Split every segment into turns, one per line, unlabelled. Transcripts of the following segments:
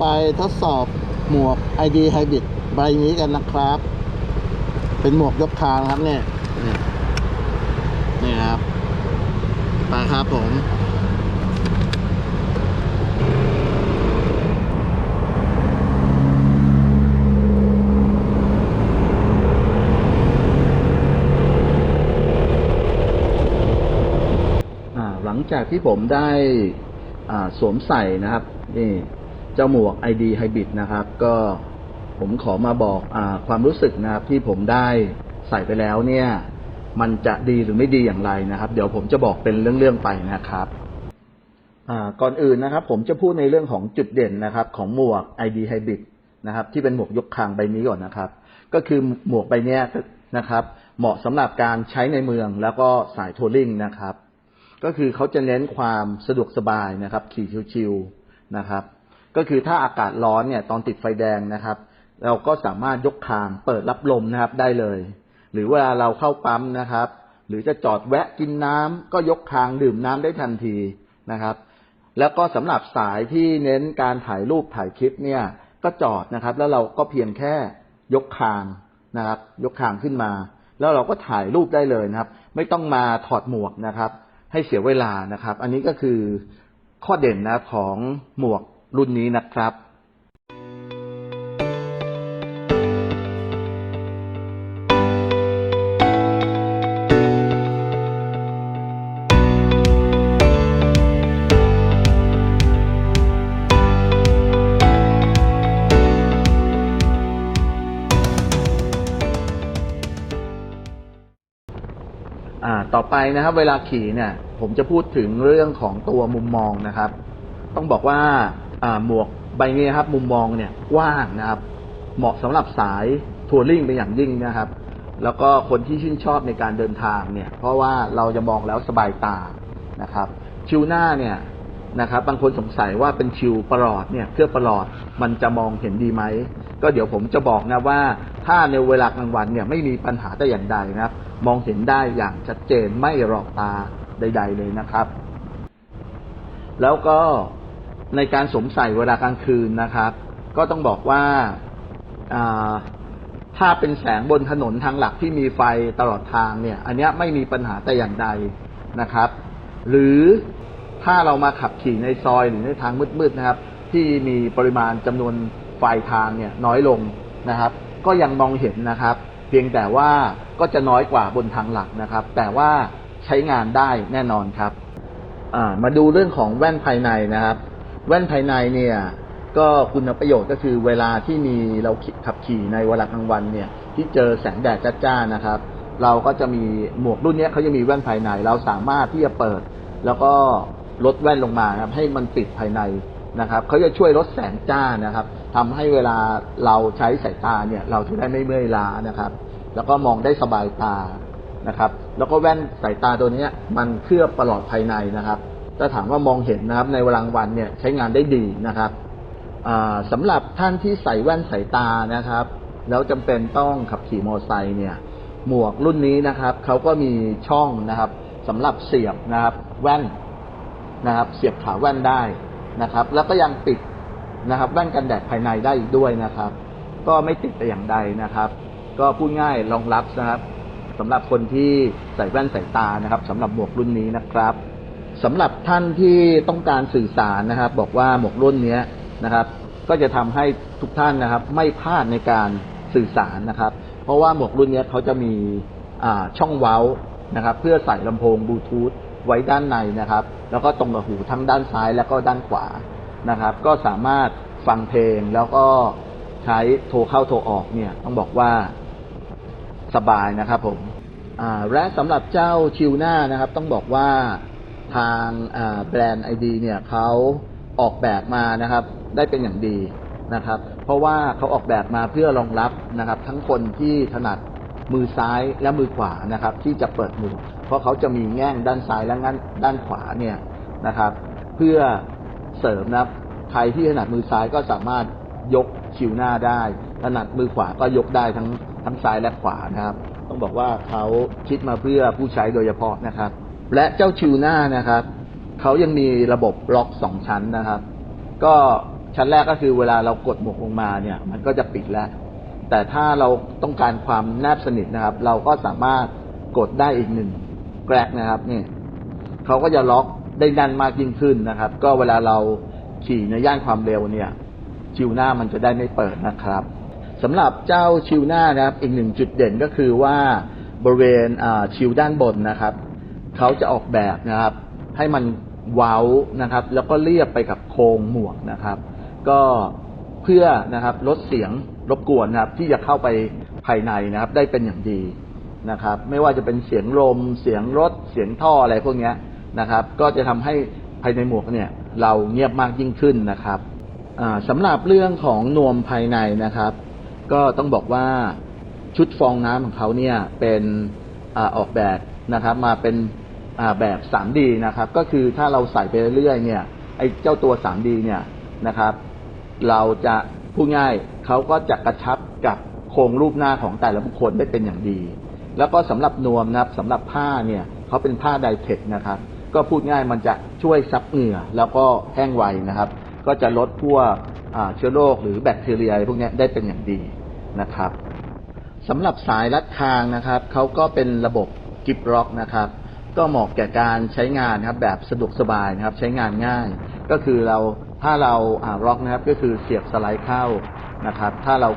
ไปทดสอบหมวก ID Hybrid ใบนี้กันนะครับ เป็นหมวกยกคางครับเนี่ยนี่ครับ ไปครับผมอ่าหลังจากที่ผมได้สวมใส่นะครับ นี่ เจ้าหมวก ID Hybrid นะครับ ก็ผมขอมาบอกอความรู้สึกนะครับ ที่ผมได้ใส่ไปแล้วเนี่ย มันจะดีหรือไม่ดีอย่างไรนะครับ เดี๋ยวผมจะบอกเป็นเรื่องๆไปนะครับก่อนอื่นนะครับ ผมจะพูดในเรื่องของจุดเด่นนะครับ ของหมวก ID Hybrid นะครับ ที่เป็นหมวกยกคางใบนี้ก่อนนะครับ ก็คือหมวกใบเนี้ยนะครับ เหมาะสำหรับการใช้ในเมืองแล้วก็สายทัวริงนะครับ ก็คือเขาจะเน้นความสะดวกสบายนะครับ ขี่ชิวๆนะครับ ก็คือถ้าอากาศร้อนเนี่ย ตอนติดไฟแดงนะครับ เราก็สามารถยกคางเปิดรับลมนะครับได้เลย หรือเวลาเราเข้าปั๊มนะครับ หรือจะจอดแวะกินน้ำก็ยกคางดื่มน้ำได้ทันทีนะครับ แล้วก็สำหรับสายที่เน้นการถ่ายรูปถ่ายคลิปเนี่ย ก็จอดนะครับ แล้วเราก็เพียงแค่ยกคางนะครับ ยกคางขึ้นมา แล้วเราก็ถ่ายรูปได้เลยนะครับ ไม่ต้องมาถอดหมวกนะครับ ให้เสียเวลานะครับ อันนี้ก็คือข้อเด่นนะของหมวก รุ่นนี้นะครับอ่าต่อไปนะครับ เวลาขี่เนี่ย ผมจะพูดถึงเรื่องของตัวมุมมองนะครับ ต้องบอกว่าอ่า หมวกใบนี้นะครับ มุมมองเนี่ยกว้างนะครับ เหมาะสำหรับสายทัวริงเป็นอย่างยิ่งนะครับ แล้วก็คนที่ชื่นชอบในการเดินทางเนี่ย เพราะว่าเราจะมองแล้วสบายตานะครับ ชิวหน้าเนี่ยนะครับ บางคนสงสัยว่าเป็นชิวประหลอดเนี่ยเครื่องประหลอดมันจะมองเห็นดีไหมก็เดี๋ยวผมจะบอกนะว่า ถ้าในเวลากลางวันเนี่ยไม่มีปัญหาแต่อย่างใดนะครับ มองเห็นได้อย่างชัดเจนไม่หลอกตาใด ๆ เลยนะครับ แล้วก็ ในการสวมใส่เวลากลางคืนนะครับ ก็ต้องบอกว่าถ้าเป็นแสงบนถนนทางหลักที่มีไฟตลอดทางเนี่ย อันเนี้ยไม่มีปัญหาแต่อย่างใดนะครับ หรือถ้าเรามาขับขี่ในซอยหรือในทางมืดๆนะครับ ที่มีปริมาณจำนวนไฟทางเนี่ยน้อยลงนะครับ ก็ยังมองเห็นนะครับ เพียงแต่ว่าก็จะน้อยกว่าบนทางหลักนะครับ แต่ว่าใช้งานได้แน่นอนครับมาดูเรื่องของแว่นภายในนะครับ แว่นภายในเนี่ย ก็คุณประโยชน์ก็คือเวลาที่มีเราขับขี่ในเวลากลางวันเนี่ย ที่เจอแสงแดดจ้าๆนะครับ เราก็จะมีหมวกรุ่นนี้เขาจะมีแว่นภายใน เราสามารถที่จะเปิด แล้วก็ลดแว่นลงมาครับ ให้มันปิดภายในนะครับเขาจะช่วยลดแสงจ้านะครับทำให้เวลาเราใช้สายตาเนี่ย เราจะได้ไม่เมื่อยล้านะครับ แล้วก็มองได้สบายตานะครับ แล้วก็แว่นสายตาตัวนี้มันเคลือบประหลอดภายในนะครับ ถ้าถามว่ามองเห็นนะครับ ในเวลากลางวันเนี่ยใช้งานได้ดีนะครับสำหรับท่านที่ใส่แว่นสายตานะครับ แล้วจำเป็นต้องขับขี่มอเตอร์ไซค์เนี่ย หมวกรุ่นนี้นะครับเขาก็มีช่องนะครับสำหรับเสียบนะครับ แว่นนะครับ เสียบขาแว่นได้นะครับ แล้วก็ยังปิดนะครับ แว่นกันแดดภายในได้อีกด้วยนะครับ ก็ไม่ติดแต่อย่างใดนะครับ ก็พูดง่ายรองรับนะครับสำหรับคนที่ใส่แว่นสายตานะครับสำหรับหมวกรุ่นนี้นะครับ สำหรับท่านที่ต้องการสื่อสารนะครับ บอกว่าหมวกรุ่นนี้นะครับ ก็จะทำให้ทุกท่านนะครับ ไม่พลาดในการสื่อสารนะครับ เพราะว่าหมวกรุ่นนี้เขาจะมีช่องเว้านะครับ เพื่อใส่ลำโพงบลูทูธไว้ด้านในนะครับ แล้วก็ตรงกับหูทั้งด้านซ้ายแล้วก็ด้านขวานะครับ ก็สามารถฟังเพลงแล้วก็ใช้โทรเข้าโทรออกเนี่ยต้องบอกว่าสบายนะครับผมและสำหรับเจ้าชิวหน้านะครับ ต้องบอกว่า ทางแบรนด์ไอดีเนี่ยเขาออกแบบมานะครับ ได้เป็นอย่างดีนะครับ เพราะว่าเขาออกแบบมาเพื่อรองรับนะครับ ทั้งคนที่ถนัดมือซ้ายและมือขวานะครับ ที่จะเปิดหมวก เพราะเขาจะมีแง่งด้านซ้ายและงั้นด้านขวาเนี่ยนะครับ เพื่อเสริมนะครับใครที่ถนัดมือซ้ายก็สามารถยกชิวหน้าได้ ถนัดมือขวาก็ยกได้ทั้งทั้งซ้ายและขวานะครับ ต้องบอกว่าเขาคิดมาเพื่อผู้ใช้โดยเฉพาะนะครับ และเจ้าชิวหน้านะครับเขายังมีระบบล็อกสองชั้นนะครับ ก็ชั้นแรกก็คือเวลาเรากดหมวกลงมาเนี่ย มันก็จะปิดแล้ว แต่ถ้าเราต้องการความแนบสนิทนะครับ เราก็สามารถกดได้อีกหนึ่งแกรกนะครับนี่เขาก็จะล็อกได้น่นมากยิ่งขึ้นนะครับ ก็เวลาเราขี่ในย่านความเร็วเนี่ย ชิวหน้ามันจะได้ไม่เปิดนะครับสำหรับเจ้าชิวหน้านะครับ อีกหนึ่งจุดเด่นก็คือว่าบริเวณชิวด้านบนนะครับ เขาจะออกแบบนะครับ ให้มันเว้านะครับ แล้วก็เรียบไปกับโครงหมวกนะครับ ก็เพื่อนะครับลดเสียงรบกวนนะครับ ที่จะเข้าไปภายในนะครับ ได้เป็นอย่างดีนะครับ ไม่ว่าจะเป็นเสียงลม เสียงรถเสียงท่ออะไรพวกนี้นะครับ ก็จะทำให้ภายในหมวกเนี่ย เราเงียบมากยิ่งขึ้นนะครับอ่าสำหรับเรื่องของนวมภายในนะครับ ก็ต้องบอกว่าชุดฟองน้ำของเขาเนี่ยเป็นอออกแบบนะครับ มาเป็น แบบ 3D นะครับ ก็คือถ้าเราใส่ไปเรื่อยๆเนี่ยไอ้เจ้าตัว 3D เนี่ยนะครับ เราจะพูดง่ายเขาก็จะกระชับกับโครงรูปหน้าของแต่ละบุคคลได้เป็นอย่างดี แล้วก็สำหรับนวมนะครับสำหรับผ้าเนี่ยเขาเป็นผ้าไดเทคนะครับ ก็พูดง่ายมันจะช่วยซับเหงื่อแล้วก็แห้งไวนะครับ ก็จะลดพวกเชื้อโรคหรือแบคทีเรียพวกนี้ได้เป็นอย่างดีนะครับสำหรับสายรัดคางนะครับเขาก็เป็นระบบกิฟร็อกนะครับ ก็เหมาะแก่การใช้งานนะครับ แบบสะดวกสบายนะครับ ใช้งานง่าย ก็คือเราถ้าเราอ่าร็อกนะครับ ก็คือเสียบสไลด์เข้านะครับ ถ้าเรา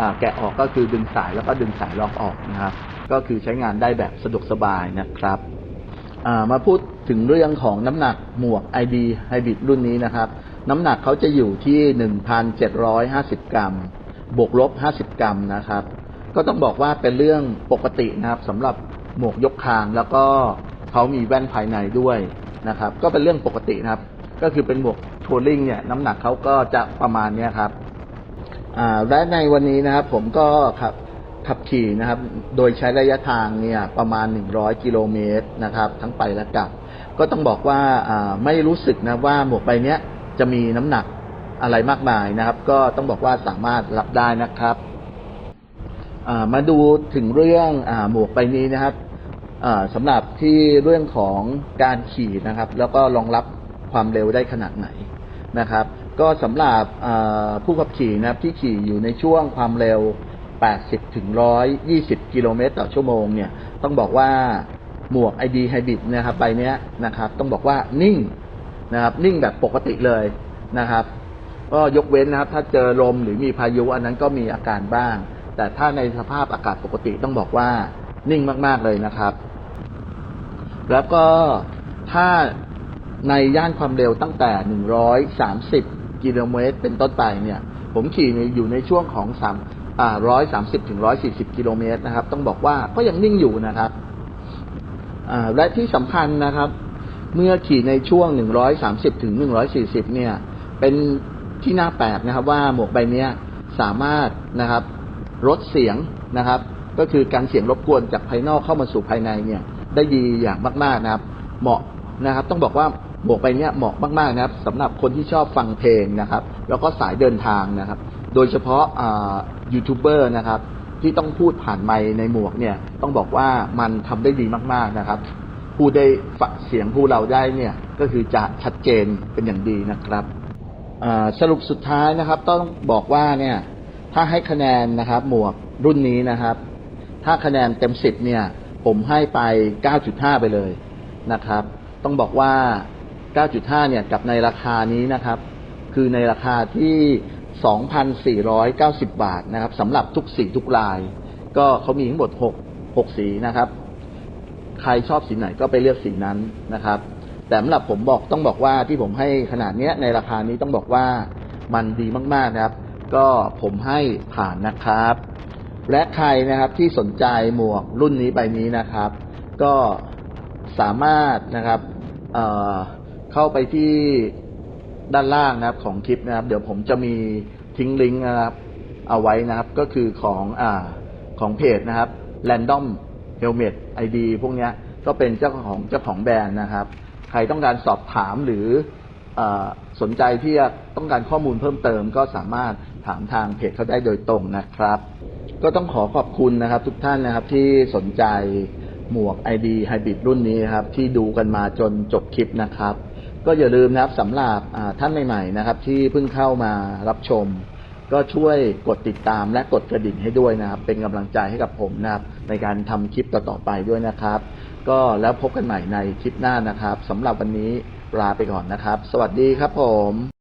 อ่าแกะออกก็คือดึงสายแล้วก็ดึงสายล็อกออกนะครับ ก็คือใช้งานได้แบบสะดวกสบายนะครับอ่ามาพูดถึงเรื่องของน้ำหนักหมวก ID Hybrid รุ่นนี้นะครับ น้ำหนักเขาจะอยู่ที่ 1,750 กรัม บวกลบ 50 กรัมนะครับ ก็ต้องบอกว่าเป็นเรื่องปกตินะครับสำหรับหมวกยกคางแล้วก็ เขามีแว่นภายในด้วยนะครับ ก็เป็นเรื่องปกตินะครับ ก็คือเป็นหมวกทัวริงเนี่ยน้ำหนักเขาก็จะประมาณเนี้ยครับอ่าและในวันนี้นะครับ ผมก็ขับขับขี่นะครับ โดยใช้ระยะทางเนี่ยประมาณ 100 กิโลเมตรนะครับ ทั้งไปและกลับ ก็ต้องบอกว่าอ่าไม่รู้สึกนะว่าหมวกใบเนี้ยจะมีน้ำหนักอะไรมากมายนะครับ ก็ต้องบอกว่าสามารถรับได้นะครับมาดูถึงเรื่องอหมวกใบนี้นะครับ สำหรับที่เรื่องของการขี่นะครับ แล้วก็รองรับความเร็วได้ขนาดไหนนะครับ ก็สำหรับผู้ขับขี่นะครับที่ขี่อยู่ในช่วงความเร็ว 80ถึง120 กิโลเมตรต่อชั่วโมงเนี่ยต้องบอกว่าหมวก ID Hybrid นะครับใบเนี้ยนะครับ ต้องบอกว่านิ่งนะครับ นิ่งแบบปกติเลยนะครับ ก็ยกเว้นนะครับ ถ้าเจอลมหรือมีพายุอันนั้นก็มีอาการบ้าง แต่ถ้าในสภาพอากาศปกติต้องบอกว่านิ่งมาก ๆ เลยนะครับ แล้วก็ถ้าในย่านความเร็วตั้งแต่130กิโลเมตรเป็นต้นไปเนี่ย ผมขี่อยู่ในช่วงของ3อ่า130ถึง140กิโลเมตรนะครับ ต้องบอกว่าก็ยังนิ่งอยู่นะครับและที่สำคัญนะครับ เมื่อขี่ในช่วง130ถึง140เนี่ย เป็นที่น่าแปลกนะครับ ว่าหมวกใบเนี้ยสามารถนะครับลดเสียงนะครับ ก็คือการเสียงรบกวนจากภายนอกเข้ามาสู่ภายในเนี่ย ได้ดีอย่างมาก ๆนะครับ เหมาะนะครับ ต้องบอกว่าหมวกใบเนี้ยเหมาะมากๆนะครับสำหรับคนที่ชอบฟังเพลงนะครับ แล้วก็สายเดินทางนะครับ โดยเฉพาะอ่ายูทูบเบอร์นะครับ ที่ต้องพูดผ่านไมค์ในหมวกเนี่ย ต้องบอกว่ามันทำได้ดีมากๆนะครับพูดได้ฝักเสียงผู้เราได้เนี่ยก็คือจะชัดเจนเป็นอย่างดีนะครับสรุปสุดท้ายนะครับ ต้องบอกว่าเนี่ย ถ้าให้คะแนนนะครับ หมวกรุ่นนี้นะครับ ถ้าคะแนนเต็มสิบเนี่ย ผมให้ไป 9.5 ไปเลยนะครับ ต้องบอกว่า 9.5 เนี่ยกับในราคานี้นะครับ คือในราคาที่ 2,490 บาทนะครับสำหรับทุกสีทุกลาย ก็เขามีทั้งหมด 6 6 สีนะครับ ใครชอบสีไหนก็ไปเลือกสีนั้นนะครับ แต่สำหรับผมบอกต้องบอกว่าที่ผมให้ขนาดเนี้ยในราคานี้ต้องบอกว่ามันดีมากๆนะครับ ก็ผมให้ผ่านนะครับ และใครนะครับที่สนใจหมวกรุ่นนี้ใบนี้นะครับ ก็สามารถนะครับเเข้าไปที่ด้านล่างนะครับของคลิปนะครับ เดี๋ยวผมจะมีทิ้งลิงก์นะครับ เอาไว้นะครับก็คือของอ่าของเพจนะครับ Random Helmet ID พวกนี้ก็เป็นเจ้าของเจ้าของแบรนด์นะครับ ใครต้องการสอบถามหรือออสนใจที่จะต้องการข้อมูลเพิ่มเติม ก็สามารถถามทางเพจเขาได้โดยตรงนะครับ ก็ต้องขอขอบคุณนะครับ ทุกท่านนะครับที่สนใจหมวก ID Hybrid รุ่นนี้ครับ ที่ดูกันมาจนจบคลิปนะครับ ก็อย่าลืมนะครับสำหรับท่านใหม่ๆนะครับ ที่เพิ่งเข้ามารับชม ก็ช่วยกดติดตามและกดกระดิ่งให้ด้วยนะครับ เป็นกำลังใจให้กับผมนะครับ ในการทำคลิปต่อๆไปด้วยนะครับ ก็แล้วพบกันใหม่ในคลิปหน้านะครับสำหรับวันนี้ลาไปก่อนนะครับ สวัสดีครับผม